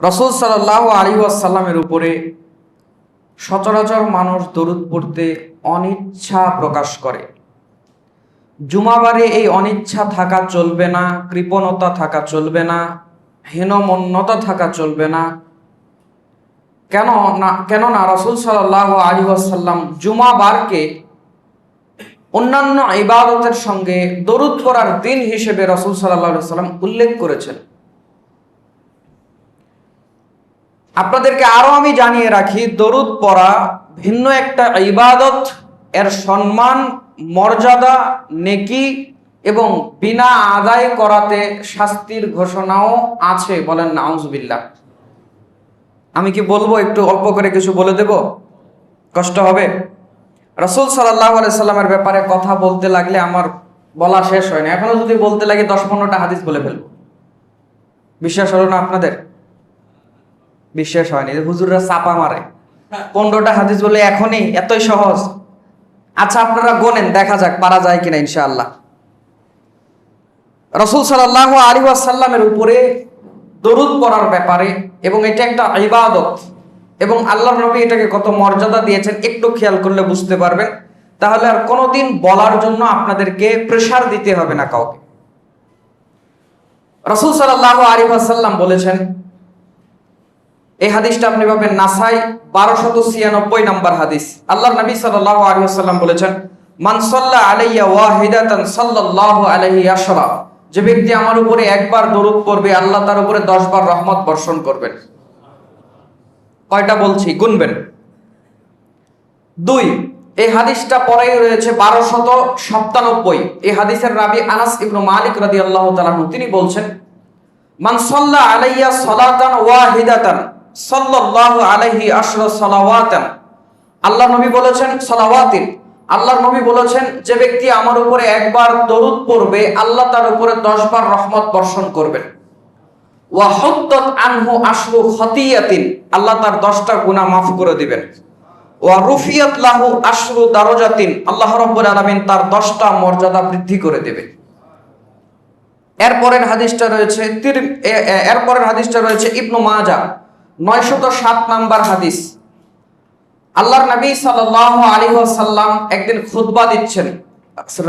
রসুল সাল্লাহ আলী আসাল্লামের উপরে সচরাচর মানুষ দরুদ পড়তে অনিচ্ছা প্রকাশ করে। জুমাবারে এই অনিচ্ছা থাকা চলবে না, কৃপণতা থাকা চলবে না, হীনমন্যতা থাকা চলবে না। কেন না কেননা রসুল সাল্লাহ আলী আসাল্লাম জুমাবারকে অন্যান্য ইবাদতের সঙ্গে দরুদ পড়ার দিন হিসেবে রসুল সাল্লাহ সাল্লাম উল্লেখ করেছেন। আপনাদেরকে আরও আমি জানিয়ে রাখি, দরুদ পড়া ভিন্ন একটা ইবাদত, এর সম্মান, মর্যাদা, নেকি এবং বিনা আদায় করাতে শাস্তির ঘোষণাও আছে বলেন না আউজবিল্লাহ আমি কি বলব, একটু অল্প করে কিছু বলে দেব? কষ্ট হবে? রসুল সাল্লাহ সাল্লামের ব্যাপারে কথা বলতে লাগলে আমার বলা শেষ হয় না। এখনও যদি বলতে লাগে, দশ পনেরোটা হাদিস বলে ফেলব। বিশ্বাস হলো না আপনাদের? বিশ্বাস হয়নি। হুজুররা চাপা মারে। পনেরোটা হাদিস বলে এখনই, এতই সহজ। আচ্ছা আপনারা গোনেন, দেখা যাক, পারা যায় কিনা, ইনশাআল্লাহ। রসুল সাল্লাহ আলী আসাল্লামের উপরে দরুদ পড়ার ব্যাপারে এবং এটা একটা ইবাদত এবং আল্লাহ নবী এটাকে কত মর্যাদা দিয়েছেন, একটু খেয়াল করলে বুঝতে পারবেন। তাহলে আর কোনোদিন বলার জন্য আপনাদেরকে প্রেশার দিতে হবে না কাউকে। রসুল সাল্লাহ আলী আসাল্লাম বলেছেন এই হাদিসটা আপনি পাবেন নাসাই বারোশত ছিয়ানব্বই নম্বর হাদিস। আল্লাহ নবী সাল্লাহ আলী বলেছেন মানসল্লা আলাইয়া ওয়াহিদাতান সাল্লাল্লাহু আলাইহি আশরা যে ব্যক্তি আমার উপরে একবার দরুদ পড়বে, আল্লাহ তার উপরে দশ বার রহমত বর্ষণ করবেন। কয়টা বলছি? গুনবেন। দুই, এই হাদিসটা পরেই রয়েছে বারোশত সপ্তানব্বই। এই হাদিসের রাবি আনাস ইবনু মালিক রাদি আল্লাহ তিনি বলছেন মানসল্লা আলাইয়া সলাতান ওয়াহিদাতান সালাওয়াতান। আল্লাহ নবী বলেছেন আল্লাহ নবী বলেছেন, যে ব্যক্তি আমার উপরে একবার দরুদ পড়বে, আল্লাহ তার উপরে রহমত বর্ষণ করবেন। আল্লাহ তার দশটা গুনাহ মাফ করে দিবেন। রুফিয়াত লাহু তার দশটা মর্যাদা বৃদ্ধি করে এরপরের হাদিসটা রয়েছে এরপরের হাদিসটা রয়েছে ইবনু মাজা নয়শত সাত নাম্বার হাদিস। আল্লাহর নবী সাল্লাহ আলী সাল্লাম একদিন খুতবা দিচ্ছেন।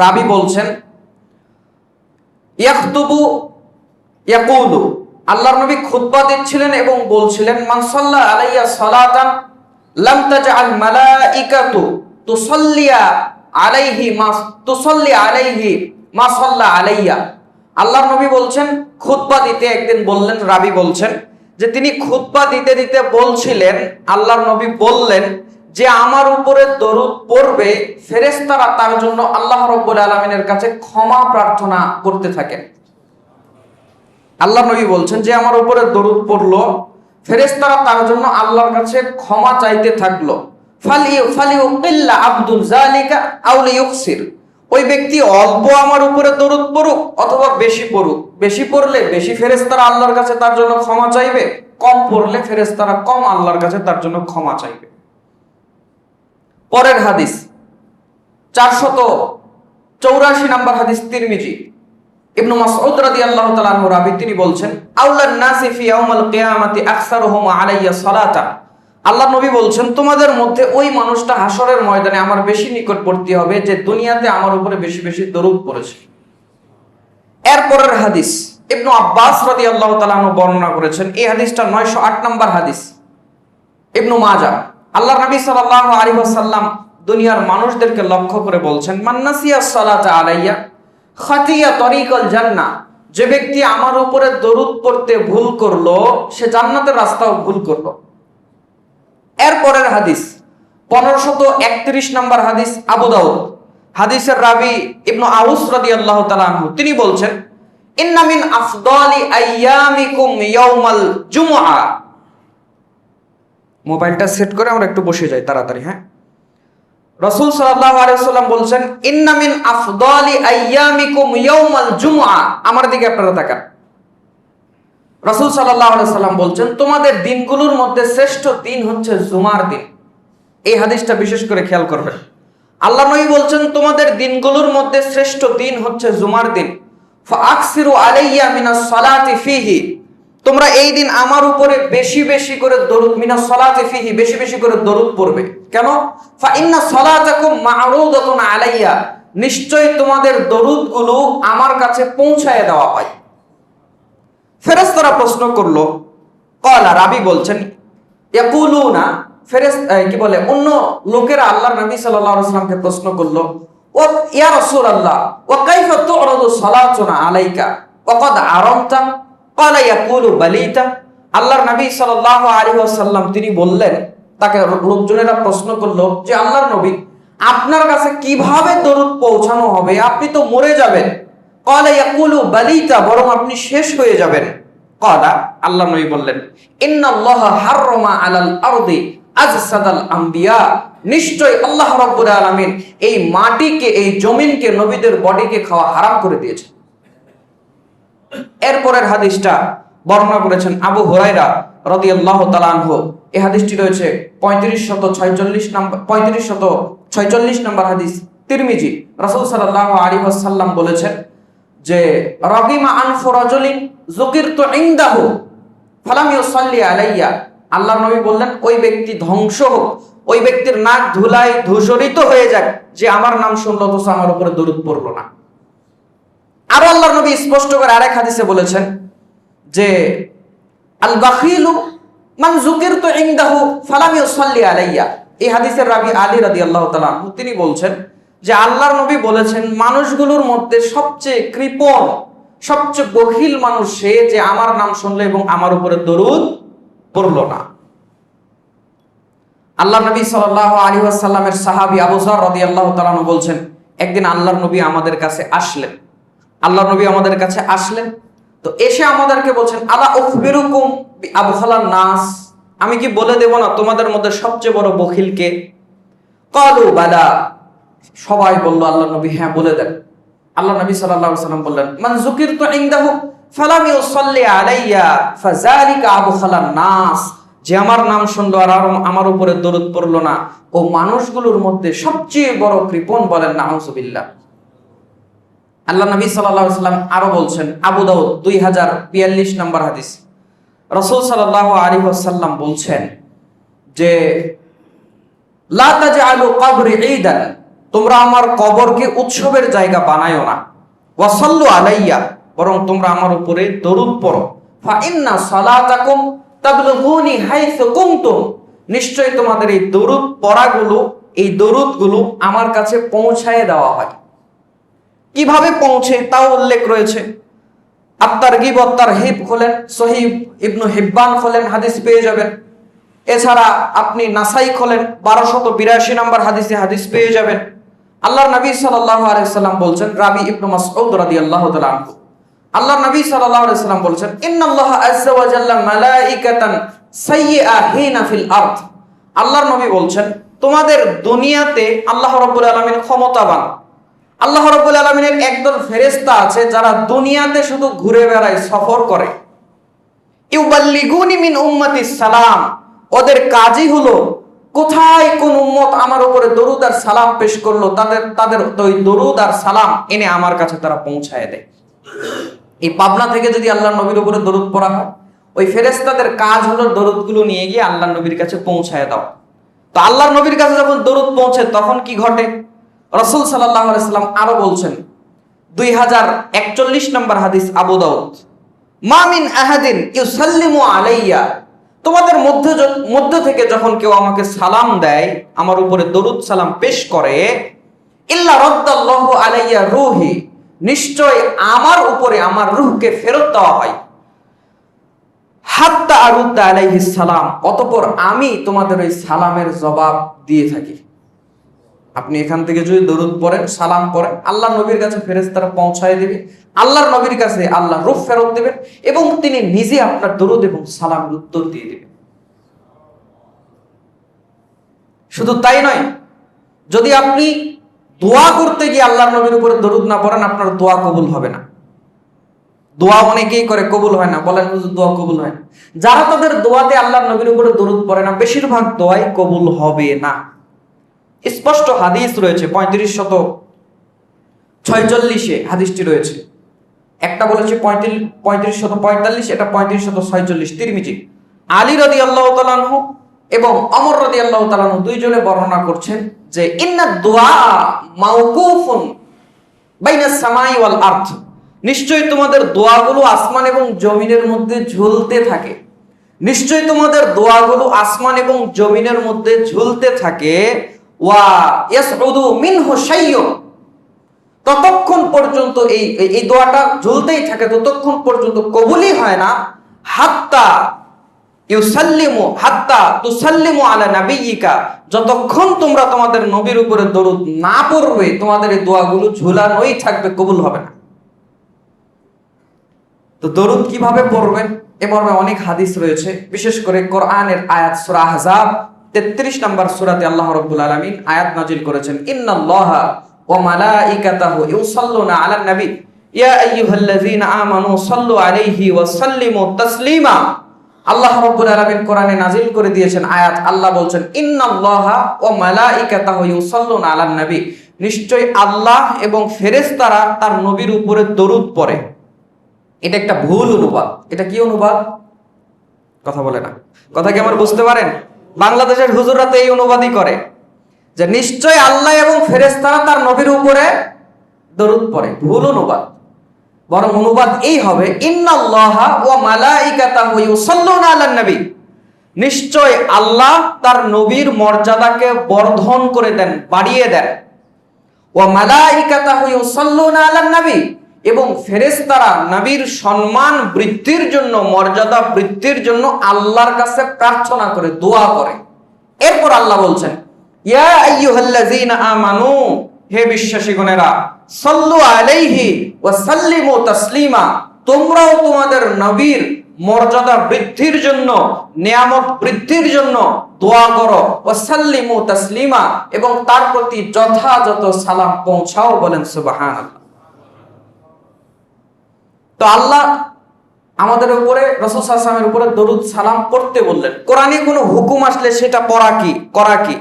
রাবি বলছেন ইয়াকুলু। আল্লাহর নবী খুতবা দিচ্ছিলেন এবং বলছিলেন মানসাল্লা আলাইয়া সালাতান লাম আলাইয়া। নবী বলছেন, খুতবা দিতে একদিন বললেন, রাবি বলছেন যে তিনি খুতবা দিতে দিতে বলছিলেন, আল্লাহর নবী বললেন যে আমার উপরে দরুদ পড়বে, ফেরেশতারা তার জন্য আল্লাহ রব্বুল আলমিনের কাছে ক্ষমা প্রার্থনা করতে থাকেন। আল্লাহ নবী বলছেন যে আমার উপরে দরুদ পড়ল, ফেরেশতারা তার জন্য আল্লাহর কাছে ক্ষমা চাইতে থাকল। ফালি ফালি আব্দুল জালিকা আউলি ইউকসির ওই ব্যক্তি অল্প আমার উপরে দরুদ পড়ুক অথবা বেশি পড়ুক। বেশি পড়লে বেশি ফেরেশতারা আল্লাহর কাছে তার জন্য ক্ষমা চাইবে। কম পড়লে ফেরেশতারা কম আল্লাহর কাছে তার জন্য ক্ষমা চাইবে। পরের হাদিস, চারশত চৌরাশি নাম্বার হাদিস তিরমিজি। ইবনু মাসউদ রাদিয়াল্লাহু তাআলা আনহু রাবি, তিনি বলছেন আউলান নাসি ফি ইয়াউমাল কিয়ামাতি আকসারুহুম আলাইয়া সালাতা আল্লাহ নবী বলছেন, তোমাদের মধ্যে ওই মানুষটা হাসরের ময়দানে আমার বেশি নিকটবর্তী হবে, যে দুনিয়াতে আমার উপরে বেশি বেশি দরুদ পড়েছে। এরপরের হাদিস, ইবনু আব্বাস রাদিয়াল্লাহু তাআলা আনহু বর্ণনা করেছেন, এই হাদিসটা 908 নম্বর হাদিস, ইবনু মাজা আল্লাহ নবী সাল্লাল্লাহু আলাইহি ওয়াসাল্লাম দুনিয়ার মানুষদেরকে লক্ষ্য করে বলছেন মান্নাসিয়া সালাতা আলাইয়া, খাতিয়া তরিকল জান্নাহ, যে ব্যক্তি আমার উপরে দরুদ পড়তে ভুল করল, সে জান্নাতের রাস্তাও ভুল করল। এরপরের হাদিস, পনেরোশত একত্রিশ নম্বর হাদিস আবু দাউদ। হাদিসের রাবি ইবনু আউস রাদিয়াল্লাহু তাআলা আনহু, তিনি বলছেন, ইন্না মিন আফদালি আইয়ামিকুম ইয়াউমাল জুমআ। মোবাইলটা সেট করে আমরা একটু বসে যাই তাড়াতাড়ি হ্যাঁ? রসুল সাল্লাল্লাহু আলাইহি সাল্লাম বলছেন, ইন্না মিন আফদালি আইয়ামিকুম ইয়াউমাল জুমআ। আমার দিকে আপনারা তাকান। রসুল আলাইহি সাল্লাম বলছেন, তোমাদের দিনগুলোর মধ্যে শ্রেষ্ঠ দিন হচ্ছে জুমার দিন। এই হাদিসটা বিশেষ করে খেয়াল করবেন। আল্লাহ নবী বলছেন, তোমাদের দিনগুলোর মধ্যে শ্রেষ্ঠ দিন হচ্ছে জুমার দিন। ফাকসিরু আলাইয়া মিনাস সালাতি ফিহি। তোমরা এই দিন আমার উপরে বেশি বেশি করে দরুদ মিনা সলাতে ফিহি, বেশি বেশি করে দরুদ পড়বে। কেন? ফা ইন্না সলাতাকুম মা'রুদাতুন আলাইয়া। নিশ্চয় তোমাদের দরুদগুলো আমার কাছে পৌঁছায় দেওয়া হয়। ফেরেশতারা প্রশ্ন করল, কলা, রাবি বলছেন, ইয়াকুলুনা কি বলে, অন্য লোকেরা আল্লাহর নবী সাল্লাল্লাহু সাল্লামকে প্রশ্ন করল, ও আলাইকা আল্লাহর নবী তিনি বললেন, তাকে প্রশ্ন করল যে, আল্লাহর নবী, আপনার কাছে পৌঁছানো হবে? আপনি তো মরে যাবেন। ক্বালা ইয়াকুলু বালিতা, বরং আপনি শেষ হয়ে যাবেন। ক্বালা আল্লাহ নবী বললেন, ইন্নাল্লাহা হাররামা আলাল আরদি আজসাদাল আম্বিয়া। নিশ্চয় আল্লাহ রাব্বুল আলামিন এই মাটিকে, এই জমিনকে, নবীদের বডিকে খাওয়া হারাম করে দিয়েছে এরপরের হাদিসটা বর্ণনা করেছেন আবু হুরাইরা রাদিয়াল্লাহু তাআলা আনহু। এই হাদিসটি রয়েছে পঁয়ত্রিশ শত ছয়চল্লিশ নম্বর পঁয়ত্রিশ শত ছয়চল্লিশ নম্বর হাদিস, তিরমিজি। রাসূল সাল্লাল্লাহু আলাইহি ওয়াসাল্লাম বলেছেন যে রগিমা আনফু রাজুলিন যুকিরতু ইনদাহু, ফালাম ইউসাল্লি আলাইয়া। আল্লাহ নবী বললেন, ওই ব্যক্তি ধ্বংস হোক, ওই ব্যক্তির নাক ধুলায় ধূসরিত হয়ে যাক, যে আমার নাম শুনলো তো আমার উপরে দরুদ পড়ল না। আরও আল্লাহর নবী স্পষ্ট করে আরেক হাদিসে বলেছেন যে, আল বাখিলু মান যুকিরতু ইনদাহু, ফালাম ইউসাল্লি আলাইয়া। এই হাদিসের রাবি আলী রাদিয়াল্লাহু তাআলা আনহু, তিনি বলছেন যে আল্লাহর নবী বলেছেন, মানুষগুলোর মধ্যে সবচেয়ে কৃপণ, সবচেয়ে বহিল মানুষ সে যে আমার নাম শুনলো এবং আমার উপরে দরুদ পড়ল না। আল্লাহ নবী সাল্লাল্লাহু আলাইহি ওয়াসাল্লামের সাহাবী আবু রদি আল্লাহ তাআলা বলছেন, একদিন আল্লাহর নবী আমাদের কাছে আসলেন। আল্লাহর নবী আমাদের কাছে আসলেন, তো এসে আমাদেরকে বলছেন, আলা উখবিরুকুম আবখালান নাস? আমি কি বলে দেব না তোমাদের মধ্যে সবচেয়ে বড় বখিল কে? কালু বালা সবাই বলল, আল্লাহ নবী হ্যাঁ বলে দেন। আল্লাহ নবী আলাইহি সাল্লাম বললেন, মান যুকিরতু ইনদাহু ফালাম আলাইয়া আবখালান নাস। যে আমার নাম শুনলো আর আমার উপরে দরুদ না। ও মানুষগুলোর মধ্যে সবচেয়ে বড় কৃপণ বলেন, নাউজুবিল্লাহ। আল্লাহ নবী আলাইহি সাল্লাম আরও বলছেন, আবু দাউদ, দুই হাজার বিয়াল্লিশ নম্বর হাদিস। রসুল সাল্লাল্লাহু আলাইহি ওয়াসাল্লাম বলছেন যে, লা তাজআলু কবরি ঈদান। তোমরা আমার কবরকে উৎসবের জায়গা বানায়ো না। ওয়াসাল্লু আলাইয়া, বরং তোমরা আমার উপরে দরুদ পড়ো। ফা ইন্না সালাতাকুম তাবলুগুনি হাইসু কুনতুম। নিশ্চয় তোমাদের এই দরুদ পড়াগুলো, এই দরুদগুলো আমার কাছে পৌঁছায় দেওয়া হয়। কীভাবে পৌঁছে তাও উল্লেখ রয়েছে। আত্মার গিবত তার হিব খোলেন, সহিব ইবনু হিব্বান খোলেন, হাদিস পেয়ে যাবেন। এছাড়া আপনি নাসাই খোলেন, বারোশত বিরাশি নম্বর হাদিসে হাদিস পেয়ে যাবেন। আল্লাহর নবী সাল্লাল্লাহু আলাইহি সাল্লাম বলছেন, রাবি ইবনু মাসউদ রাদিয়াল্লাহু তাআলা আনহু। আল্লাহর নবী সাল্লাল্লাহু আলাইহি সাল্লাম বলছেন, ইন্নাল্লাহা আযজা ওয়া জাল্লা মালাইকাতান সাইয়্যা হিনা ফিল আরদ। আল্লাহর নবী বলছেন, তোমাদের দুনিয়াতে আল্লাহ রাব্বুল আলামিন ক্ষমতাবান। আল্লাহ রাব্বুল আলামিনের একদল ফেরেশতা আছে যারা দুনিয়াতে শুধু ঘুরে বেড়ায় সফর করে। ইউবাল্লিগুনি মিন উম্মতি সালাম। ওদের কাজই হলো কোথায় কোন উম্মত আমার উপরে দরুদ আর সালাম পেশ করল? তাদের তাদের ওই দরুদ আর সালাম এনে আমার কাছে তারা পৌঁছায় দেয়। এই পাবনা থেকে যদি আল্লাহ নবীর উপরে দরুদ পড়া হয়, ওই ফেরেশতাদের কাজ হলো দরুদগুলো নিয়ে গিয়ে আল্লাহ নবীর কাছে পৌঁছায় দাও। তো আল্লাহ নবীর কাছে যখন দরুদ পৌঁছে, তখন কি ঘটে? রসুল সাল্লাহ আলাইসাল্লাম আরও বলছেন, দুই হাজার একচল্লিশ নম্বর হাদিস আবু মামিন আহাদিন ইউসাল্লিমু আলাইয়া তোমাদের মধ্যে মধ্য থেকে যখন কেউ আমাকে সালাম দেয়, আমার উপরে দরুদ সালাম পেশ করে, ইল্লা রদ্দাল্লাহু আলাইয়া রুহি নিশ্চয় আমার উপরে আমার রুহকে ফেরত দেওয়া হয়। হাত্তা আরুদ্দা আলাইহিস সালাম, অতপর আমি তোমাদের ওই সালামের জবাব দিয়ে থাকি। আপনি এখান থেকে যদি দরুদ পড়েন, সালাম পড়েন, আল্লাহ নবীর কাছে ফেরেস্তারা পৌঁছায় দেবে। আল্লাহর নবীর কাছে আল্লাহ রূপ ফেরত দেবেন এবং তিনি নিজে আপনার দরুদ এবং সালামের উত্তর দিয়ে দেবেন। শুধু তাই নয়, যদি আপনি দোয়া করতে গিয়ে আল্লাহর নবীর উপরে দরুদ না পড়েন, আপনার দোয়া কবুল হবে না। দোয়া অনেকেই করে, কবুল হয় না। বলেন দোয়া কবুল হয় না। যারা তাদের দোয়াতে আল্লাহর নবীর উপরে দরুদ পড়ে না, বেশিরভাগ দোয়াই কবুল হবে না। স্পষ্ট হাদিস রয়েছে, পঁয়ত্রিশ শত ছয়চল্লিশে হাদিসটি রয়েছে। একটা বলেছে পঁয়ত্রিশ পঁয়ত্রিশ শত পঁয়তাল্লিশ, এটা পঁয়ত্রিশ শত ছয়চল্লিশ, তিরমিজি। আলী রদি আল্লাহ তালানহু এবং অমর রদি আল্লাহ তালানহু দুইজনে বর্ণনা করছেন যে, ইন্না দোয়া মাউকুফুন বাইনা সামাই ওয়াল আর্থ নিশ্চয়ই তোমাদের দোয়াগুলো আসমান এবং জমিনের মধ্যে ঝুলতে থাকে। নিশ্চয়ই তোমাদের দোয়াগুলো আসমান এবং জমিনের মধ্যে ঝুলতে থাকে। ওয়া ইয়াসউদু মিনহু শাইয়্যুন ততক্ষণ পর্যন্ত এই, এই- দোয়াটা ঝুলতেই থাকে, ততক্ষণ পর্যন্ত কবুলই হয় না। হাত্তা হাত্তা আলা যতক্ষণ তোমরা তোমাদের নবীর উপরে দরুদ না পড়বে, তোমাদের এই দোয়াগুলো ঝুলানোই থাকবে, কবুল হবে না। তো দরুদ কীভাবে পড়বেন? এ মর্মে অনেক হাদিস রয়েছে। বিশেষ করে কোরআনের আয়াত সূরা 33 নম্বর সূরাতে আল্লাহ রাব্বুল আলামিন আয়াত নাজিল করেছেন, ইন্নাল্লাহা ওয়া মালাইকাতাহু ইউসাল্লুনা আলান নবী। ইয়া আইয়ুহাল্লাযীনা আমানু সাল্লু আলাইহি ওয়া সাল্লিমু তাসলিমা। আল্লাহ রাব্বুল আলামিন কোরআনে নাজিল করে দিয়েছেন আয়াত। আল্লাহ বলছেন, ইন্নাল্লাহা ওয়া মালাইকাতাহু ইউসাল্লুনা আলান নবী। নিশ্চয় আল্লাহ এবং ফেরেশতারা তার নবীর উপরে দরুদ পড়ে। এটা একটা ভুল অনুবাদ। এটা কি অনুবাদ? কথা বলে না। কথা কি আমার বুঝতে পারেন? বাংলাদেশের হুজুররা তো এই অনুবাদই করে। যে নিশ্চয় আল্লাহ এবং ফেরেশতারা তার নবীর উপরে দরুদ পড়ে। ভুল অনুবাদ। বরং অনুবাদ এই হবে ওয়া নবী। নিশ্চয় আল্লাহ তার নবীর মর্যাদাকে বর্ধন করে দেন, বাড়িয়ে দেন। ওয়া মালাইকাতাহু ইউসাল্লুনা আলান নবী। এবং ফেরেশতারা নবীর সম্মান বৃদ্ধির জন্য, মর্যাদা বৃদ্ধির জন্য আল্লাহর কাছে প্রার্থনা করে, দোয়া করে। এরপর আল্লাহ বলছেন মর্যাদা বৃদ্ধির জন্য বৃদ্ধির জন্য দোয়া করো ও তাসলিমা, এবং তার প্রতি যথাযথ সালাম পৌঁছাও বলেন সুবাহান তো আল্লাহ আমাদের উপরে, রসুল সাল্লামের উপরে দরুদ সালাম করতে বললেন। কোরআনে কোনো হুকুম আসলে সেটা পড়া কি, করা কি?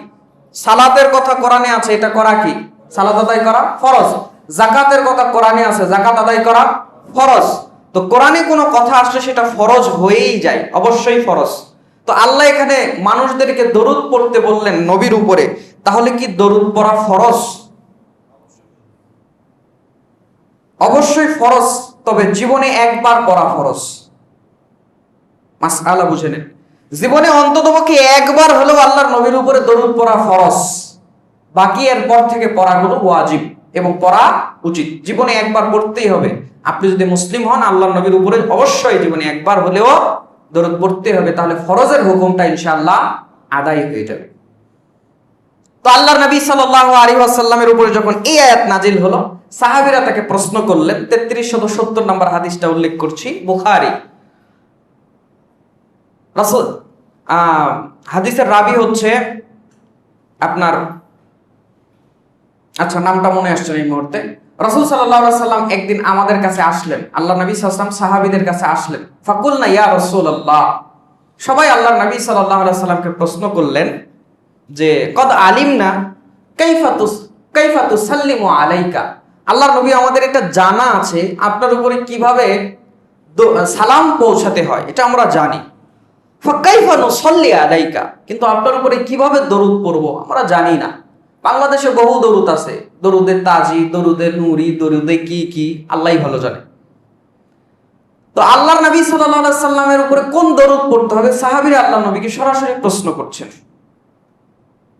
সালাতের কথা কোরআনে আছে, এটা করা কি? সালাত আদায় করা ফরজ। জাকাতের কথা কোরআনে আছে জাকাত আদায় করা ফরজ। তো কোরআনে কোনো কথা আসলে সেটা ফরজ হয়েই যায়, অবশ্যই ফরজ। তো আল্লাহ এখানে মানুষদেরকে দরুদ পড়তে বললেন নবীর উপরে, তাহলে কি দরুদ পড়া ফরজ? অবশ্যই ফরজ, তবে জীবনে একবার পড়া ফরজ। মাস আলা বুঝে নেন। জীবনে অন্ততপক্ষে একবার হলেও আল্লাহর নবীর উপরে দরুদ পড়া ফরজ। বাকি এরপর থেকে পড়াগুলো ওয়াজিব এবং পড়া উচিত। জীবনে একবার পড়তেই হবে। আপনি যদি মুসলিম হন, আল্লাহর নবীর উপরে অবশ্যই জীবনে একবার হলেও দরুদ পড়তে হবে। তাহলে ফরজের হুকুমটা ইনশাআল্লাহ আদায় হয়ে যাবে। তো আল্লাহর নবী সাল্লাল্লাহু আলাইহি ওয়াসাল্লামের উপরে যখন এই আয়াত নাজিল হলো, সাহাবীরা তাকে প্রশ্ন করলেন 3370 নম্বর হাদিসটা উল্লেখ করছি, বুখারী। রাসূল হাদিসের রাবি হচ্ছে আপনার আচ্ছা নামটা মনে আসছে এই মুহূর্তে। রসুল সাল্লাম একদিন আমাদের কাছে আসলেন। আল্লাহ নবী সাল্লাম সাহাবিদের কাছে আসলেন। ফাকুল না ইয়া রসুল আল্লাহ সবাই আল্লাহ নবী সাল্লামকে প্রশ্ন করলেন যে, কদ আলিম না কৈফাতুস কৈফাতুস সাল্লিমু আলাইকা? আল্লাহ নবী আমাদের এটা জানা আছে, আপনার উপরে কীভাবে সালাম পৌঁছাতে হয়, এটা আমরা জানি। ফাক্কাইফা নসল্লি আলাইকা। কিন্তু আপনার উপরে কীভাবে দরুদ পড়ব আমরা জানি না। বাংলাদেশে বহু দরুদ আছে। দরুদের তাজি দরুদের নুরি, দরুদে কি কি আল্লাহ ভালো জানে। তো আল্লাহ নবী সাল্লাহ সাল্লামের উপরে কোন দরুদ পড়তে হবে? সাহাবিরা আল্লাহ নবীকে সরাসরি প্রশ্ন করছেন।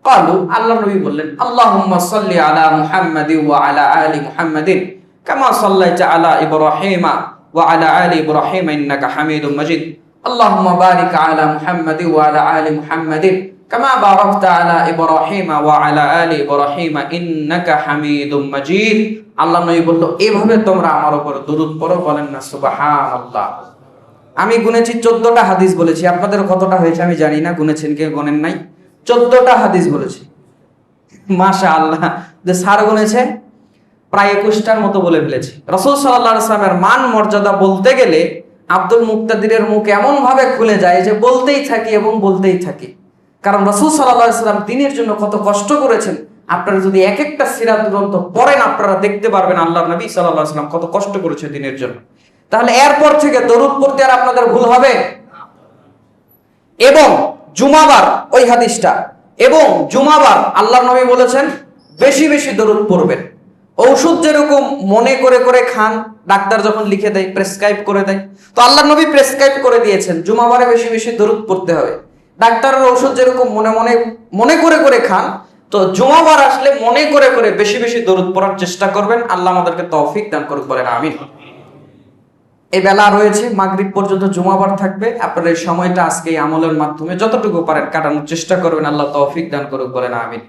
কালু আল্লাহ নবী বললেন, আল্লাহুম্মা সাল্লি আলা মুহাম্মাদি ওয়া আলা আলি মুহাম্মাদিন, কামা সাল্লাইতা আলা ইব্রাহিমা ওয়া আলা আলি ইব্রাহিম ইন্নাকা হামিদুম মাজিদ। আলা মুহাম্মাদি ওয়া আলা আলি মুহাম্মাদিন কামা বারাকতা আলা ইব্রাহিম ওয়া আলা আলি ইব্রাহিম ইন্নাকা হামিদুম মাজিদ। আল্লাহ নবী বলল, এভাবে তোমরা আমার উপর দরুদ পড়ো? বলেন না, সুবহানাল্লাহ। আমি গুনেছি চোদ্দটা হাদিস বলেছি। আপনাদের কতটা হয়েছে আমি জানি না, গুনেছেন কে গণেন নাই। চোদ্দটা হাদিস বলেছি। মাশা আল্লাহ যে সার গুনেছে, প্রায় একুশটার মতো বলে ফেলেছি। রসুল সাল্লাহ আসলামের মান মর্যাদা বলতে গেলে আব্দুল মুক্তাদিরের মুখ এমন ভাবে খুলে যায় যে বলতেই থাকি এবং বলতেই থাকি। কারণ রসুল সাল্লাহ সাল্লাম দিনের জন্য কত কষ্ট করেছেন। আপনারা যদি এক একটা সিরাত দুরন্ত পড়েন, আপনারা দেখতে পারবেন আল্লাহ নবী সাল্লাম কত কষ্ট করেছে দিনের জন্য। তাহলে এরপর থেকে দরুদ পড়তে আর আপনাদের ভুল হবে? এবং জুমাবার ওই হাদিসটা, এবং জুমাবার আল্লাহ নবী বলেছেন, বেশি বেশি দরুদ পড়বেন। ঔষধ যেরকম মনে করে করে খান, ডাক্তার যখন লিখে দেয় প্রেসক্রাইব করে দেয়। তো আল্লাহ নবী প্রেসক্রাইব করে দিয়েছেন, জুমাবারে বেশি বেশি দরুদ পড়তে হবে। ডাক্তারের ঔষধ যেরকম মনে মনে মনে করে করে খান, তো জুমাবার আসলে মনে করে করে বেশি বেশি দরুদ পড়ার চেষ্টা করবেন। আল্লাহ আমাদেরকে তৌফিক দান করুক বলেন, আমিন। এই বেলা রয়েছে, মাগরিব পর্যন্ত জুমাবার থাকবে। আপনারা এই সময়টা আজকে এই আমলের মাধ্যমে যতটুকু পারেন কাটানোর চেষ্টা করবেন। আল্লাহ তৌফিক দান করুক বলেন, আমিন।